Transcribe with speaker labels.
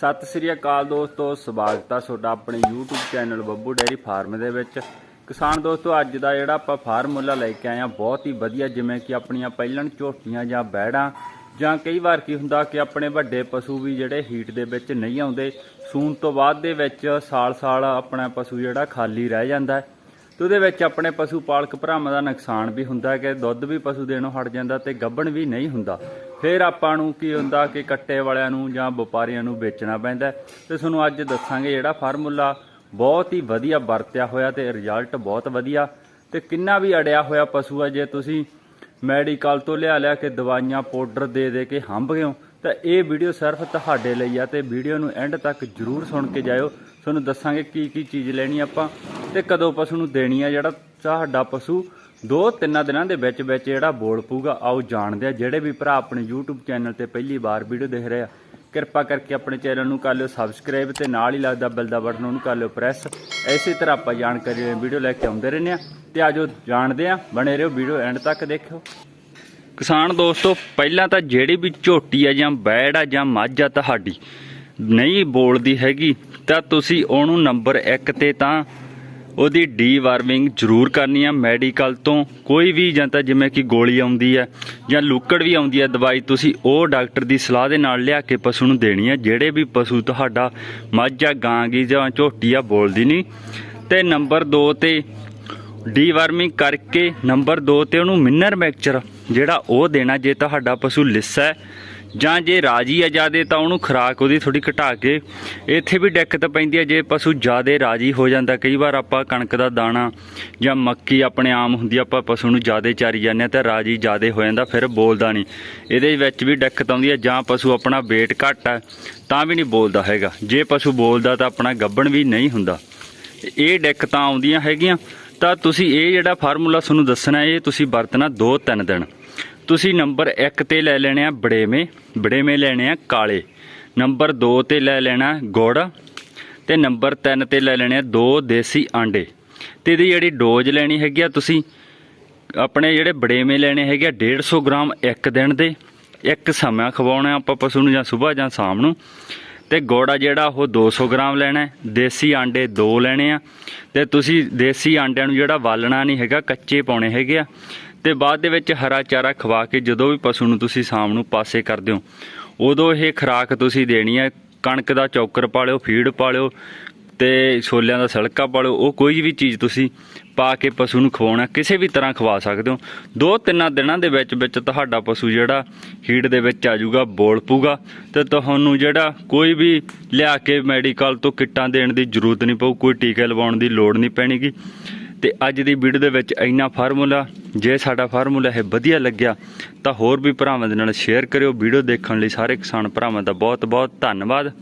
Speaker 1: ਸਤਿ ਸ੍ਰੀ ਅਕਾਲ ਦੋਸਤੋ, ਸਵਾਗਤ ਆ ਤੁਹਾਡਾ ਆਪਣੇ YouTube channel Babbu dairy farm ਦੇ ਵਿੱਚ। ਕਿਸਾਨ ਦੋਸਤੋ, ਅੱਜ ਦਾ ਜਿਹੜਾ ਆਪਾਂ ਫਾਰਮੂਲਾ ਲੈ ਕੇ ਆਏ ਆ, ਬਹੁਤ ਹੀ ਵਧੀਆ, ਜਿਵੇਂ ਕਿ ਆਪਣੀਆਂ ਪਹਿਲਣ ਝੋਟੀਆਂ ਜਾਂ ਬੈੜਾਂ, ਜਾਂ ਕਈ ਵਾਰ ਕੀ ਹੁੰਦਾ ਕਿ ਆਪਣੇ ਵੱਡੇ ਪਸ਼ੂ ਵੀ ਜਿਹੜੇ ਹੀਟ ਦੇ ਵਿੱਚ ਨਹੀਂ ਆਉਂਦੇ, ਸੂਣ ਤੋਂ ਬਾਅਦ ਦੇ ਵਿੱਚ ਸਾਲ-ਸਾਲ ਆਪਣਾ ਪਸ਼ੂ ਜਿਹੜਾ ਖਾਲੀ ਰਹਿ ਜਾਂਦਾ ਹੈ। ਤੇ ਉਹਦੇ ਵਿੱਚ ਆਪਣੇ ਪਸ਼ੂ ਪਾਲਕ ਭਰਾਵਾਂ ਦਾ ਨੁਕਸਾਨ ਵੀ ਹੁੰਦਾ ਕਿ ਦੁੱਧ ਵੀ ਪਸ਼ੂ ਦੇਣੋਂ ਹਟ ਜਾਂਦਾ ਤੇ ਗੱਭਣ ਵੀ ਨਹੀਂ ਹੁੰਦਾ। ਫਿਰ ਆਪਾਂ ਨੂੰ ਕੀ ਹੁੰਦਾ ਕਿ ਕੱਟੇ ਵਾਲਿਆਂ ਨੂੰ ਜਾਂ ਵਪਾਰੀਆਂ ਨੂੰ ਵੇਚਣਾ ਪੈਂਦਾ ਹੈ। ਤੇ ਤੁਹਾਨੂੰ ਅੱਜ ਦੱਸਾਂਗੇ ਜਿਹੜਾ ਫਾਰਮੂਲਾ ਬਹੁਤ ਹੀ ਵਧੀਆ ਵਰਤਿਆ ਹੋਇਆ ਤੇ ਰਿਜ਼ਲਟ ਬਹੁਤ ਵਧੀਆ। ਤੇ ਕਿੰਨਾ ਵੀ ਅੜਿਆ ਹੋਇਆ ਪਸ਼ੂ ਆ, ਜੇ ਤੁਸੀਂ ਮੈਡੀਕਲ ਤੋਂ ਲਿਆ ਲਿਆ ਕੇ ਦਵਾਈਆਂ, ਪਾਊਡਰ ਦੇ ਦੇ ਕੇ ਹੰਭ ਗਏ ਹੋ, ਤਾਂ ਇਹ ਵੀਡੀਓ ਸਿਰਫ ਤੁਹਾਡੇ ਲਈ ਆ ਤੇ ਵੀਡੀਓ ਨੂੰ ਐਂਡ ਤੱਕ ਜਰੂਰ ਸੁਣ ਕੇ ਜਾਇਓ। ਤੁਹਾਨੂੰ ਦੱਸਾਂਗੇ ਕੀ ਕੀ ਚੀਜ਼ ਲੈਣੀ ਆਪਾਂ। ਤੇ ਕਦੋਂ ਪਸ਼ੂ ਨੂੰ ਦੇਣੀ ਆ ਜਿਹੜਾ ਸਾਡਾ ਪਸ਼ੂ ਦੋ ਤਿੰਨਾਂ ਦਿਨਾਂ ਦੇ ਵਿੱਚ ਵਿੱਚ ਜਿਹੜਾ ਬੋਲ ਪੂਗਾ ਆਓ ਜਾਣਦੇ ਆ। ਜਿਹੜੇ ਵੀ ਭਰਾ ਆਪਣੇ YouTube ਚੈਨਲ ਤੇ ਪਹਿਲੀ ਵਾਰ ਵੀਡੀਓ ਦੇਖ ਰਹੇ ਆ, ਕਿਰਪਾ ਕਰਕੇ ਆਪਣੇ ਚੈਨਲ ਨੂੰ ਕਰ ਲਿਓ ਸਬਸਕ੍ਰਾਈਬ ਤੇ ਨਾਲ ਹੀ ਲੱਗਦਾ ਬੈਲ ਦਾ ਬਟਨ ਉਹਨੂੰ ਕਰ ਲਿਓ ਪ੍ਰੈਸ ਐਸੀ ਤਰ੍ਹਾਂ ਆਪਾਂ ਜਾਣਕਾਰੀ ਵੀਡੀਓ ਲੈ ਕੇ ਆਉਂਦੇ ਰਹਿੰਦੇ ਆ ਤੇ ਆਜੋ ਜਾਣਦੇ ਆ, ਬਣੇ ਰਹੋ ਵੀਡੀਓ ਐਂਡ ਤੱਕ ਦੇਖਿਓ। ਕਿਸਾਨ ਦੋਸਤੋ, ਪਹਿਲਾਂ ਤਾਂ ਜਿਹੜੀ ਵੀ ਝੋਟੀ ਆ ਜਾਂ ਬੈੜ ਆ ਜਾਂ ਮੱਝ ਆ ਤੁਹਾਡੀ, ਨਹੀਂ ਬੋਲਦੀ ਹੈਗੀ, ਤਾਂ ਤੁਸੀਂ ਉਹਨੂੰ ਨੰਬਰ 1 ਤੇ ਤਾਂ ਉਹਦੀ ਡੀਵਾਰਮਿੰਗ ਜ਼ਰੂਰ ਕਰਨੀ ਆ। ਮੈਡੀਕਲ ਤੋਂ ਕੋਈ ਵੀ ਜਾਂ ਤਾਂ ਜਿਵੇਂ ਕਿ ਗੋਲੀ ਆਉਂਦੀ ਹੈ ਜਾਂ ਲੂਕੜ ਵੀ ਆਉਂਦੀ ਹੈ ਦਵਾਈ, ਤੁਸੀਂ ਉਹ ਡਾਕਟਰ ਦੀ ਸਲਾਹ ਦੇ ਨਾਲ ਲਿਆ ਕੇ ਪਸ਼ੂ ਨੂੰ ਦੇਣੀ ਹੈ ਜਿਹੜੇ ਵੀ ਪਸ਼ੂ ਤੁਹਾਡਾ ਮੱਝ ਆ, ਗਾਂ ਗੀ ਜਾਂ ਝੋਟੀ ਆ, ਬੋਲਦੀ ਨਹੀਂ। ਤੇ ਨੰਬਰ 2 ਤੇ ਡੀਵਾਰਮਿੰਗ ਕਰਕੇ ਨੰਬਰ 2 ਤੇ ਉਹਨੂੰ ਮਿਨਰ ਮੈਕਚਰ ਜਿਹੜਾ ਉਹ ਦੇਣਾ ਜੇ ਤੁਹਾਡਾ ਪਸ਼ੂ ਲਿੱਸਾ ਹੈ। ਜਾਂ ਜੇ ਰਾਜੀ ਹੈ ਜਿਆਦੇ ਤਾਂ ਉਹਨੂੰ ਖੁਰਾਕ ਉਹਦੀ ਥੋੜੀ ਘਟਾ ਕੇ। ਇੱਥੇ ਵੀ ਦਿੱਕਤ ਪੈਂਦੀ ਹੈ ਜੇ ਪਸ਼ੂ ਜਿਆਦੇ ਰਾਜੀ ਹੋ ਜਾਂਦਾ, ਕਈ ਵਾਰ ਆਪਾਂ ਕਣਕ ਦਾ ਦਾਣਾ ਜਾਂ ਮੱਕੀ ਆਪਣੇ ਆਮ ਹੁੰਦੀ ਆਪਾਂ ਪਸ਼ੂ ਨੂੰ ਜਿਆਦੇ ਚਾਰੀ ਜਾਂਦੇ ਆ ਤਾਂ ਰਾਜੀ ਜਿਆਦੇ ਹੋ ਜਾਂਦਾ, ਫਿਰ ਬੋਲਦਾ ਨਹੀਂ। ਇਹਦੇ ਵਿੱਚ ਵੀ ਦਿੱਕਤ ਆਉਂਦੀ ਹੈ ਜਾਂ ਪਸ਼ੂ ਆਪਣਾ weight ਘੱਟ ਹੈ ਤਾਂ ਵੀ ਨਹੀਂ ਬੋਲਦਾ ਹੈਗਾ। ਜੇ ਪਸ਼ੂ ਬੋਲਦਾ ਤਾਂ ਆਪਣਾ ਗੱਬਣ ਵੀ ਨਹੀਂ ਹੁੰਦਾ। ਇਹ ਦਿੱਕਤਾਂ ਆਉਂਦੀਆਂ ਹੈਗੀਆਂ। ਤਾਂ ਤੁਸੀਂ ਇਹ ਜਿਹੜਾ ਫਾਰਮੂਲਾ ਤੁਹਾਨੂੰ ਦੱਸਣਾ, ਇਹ ਤੁਸੀਂ ਵਰਤਣਾ 2-3 ਦਿਨ। ਤੁਸੀਂ ਨੰਬਰ 1 ਤੇ ਲੈ ਲੈਣੇ ਆ ਬੜੇਵੇਂ ਬੜੇਵੇਂ ਲੈਣੇ ਆ ਕਾਲੇ। ਨੰਬਰ 2 ਤੇ ਲੈ ਲੈਣਾ ਗੁੜ ਤੇ ਨੰਬਰ 3 ਤੇ ਲੈ ਲੈਣੇ ਆ ਦੋ ਦੇਸੀ ਆਂਡੇ। ਤੇ ਇਹਦੀ ਜਿਹੜੀ ਡੋਜ਼ ਲੈਣੀ ਹੈਗੀ ਆ, ਤੁਸੀਂ ਆਪਣੇ ਜਿਹੜੇ ਬੜੇਵੇਂ ਲੈਣੇ ਹੈਗੇ ਆ 150 ਗ੍ਰਾਮ ਇੱਕ ਦਿਨ ਦੇ, ਇੱਕ ਸਮਾਂ ਖਵਾਉਣਾ ਆਪਾਂ ਪਸ਼ੂ ਨੂੰ ਜਾਂ ਸਵੇਰ ਜਾਂ ਸ਼ਾਮ ਨੂੰ। ਤੇ ਗੋੜਾ ਜਿਹੜਾ, ਉਹ 200 ਗ੍ਰਾਮ ਲੈਣਾ, ਦੇਸੀ ਆਂਡੇ ਦੋ ਲੈਣੇ ਆ। ਤੇ ਤੁਸੀਂ ਦੇਸੀ ਆਂਡਿਆਂ ਨੂੰ ਜਿਹੜਾ ਵਾਲਣਾ ਨਹੀਂ ਹੈਗਾ, ਕੱਚੇ ਪਾਉਣੇ ਹੈਗੇ ਆ। ਤੇ ਬਾਅਦ ਦੇ ਵਿੱਚ ਹਰਾ ਚਾਰਾ ਖਵਾ ਕੇ ਜਦੋਂ ਵੀ ਪਸ਼ੂ ਨੂੰ ਤੁਸੀਂ ਸ਼ਾਮ ਨੂੰ ਪਾਸੇ ਕਰਦੇ ਹੋ, ਉਦੋਂ ਇਹ ਖੁਰਾਕ ਤੁਸੀਂ ਦੇਣੀ ਹੈ, ਕਣਕ ਦਾ ਚੌਕਰ ਪਾ ਲਿਓ ਫੀਡ ਪਾ ਲਿਓ ਤੇ ਛੋਲਿਆਂ ਦਾ ਸਲਕਾ ਪਾ ਲਿਓ ਉਹ ਕੋਈ ਵੀ ਚੀਜ਼ ਤੁਸੀਂ ਪਾ ਕੇ ਪਸ਼ੂ ਨੂੰ ਖਵਾਉਣਾ, ਕਿਸੇ ਵੀ ਤਰ੍ਹਾਂ ਖਵਾ ਸਕਦੇ ਹੋ। ਦੋ ਤਿੰਨਾਂ ਦਿਨਾਂ ਦੇ ਵਿੱਚ ਵਿੱਚ ਤੁਹਾਡਾ ਪਸ਼ੂ ਜਿਹੜਾ ਹੀਟ ਦੇ ਵਿੱਚ ਆ ਜਾਊਗਾ, ਬੋਲ ਪੂਗਾ ਤੇ ਤੁਹਾਨੂੰ ਜਿਹੜਾ ਕੋਈ ਵੀ ਲਿਆ ਕੇ ਮੈਡੀਕਲ ਤੋਂ ਕਿੱਟਾਂ ਦੇਣ ਦੀ ਜ਼ਰੂਰਤ ਨਹੀਂ ਪਊ, ਕੋਈ ਟੀਕੇ ਲਵਾਉਣ ਦੀ ਲੋੜ ਨਹੀਂ ਪੈਣੀਗੀ। ਤੇ ਅੱਜ ਦੀ ਵੀਡੀਓ ਦੇ ਵਿੱਚ ਇੰਨਾ ਫਾਰਮੂਲਾ, ਜੇ ਸਾਡਾ ਫਾਰਮੂਲਾ ਇਹ ਵਧੀਆ ਲੱਗਿਆ, ਤਾਂ ਹੋਰ ਵੀ ਭਰਾਵਾਂ ਦੇ ਨਾਲ ਸ਼ੇਅਰ ਕਰਿਓ, ਵੀਡੀਓ ਦੇਖਣ ਲਈ ਸਾਰੇ ਕਿਸਾਨ ਭਰਾਵਾਂ ਦਾ ਬਹੁਤ ਬਹੁਤ ਧੰਨਵਾਦ।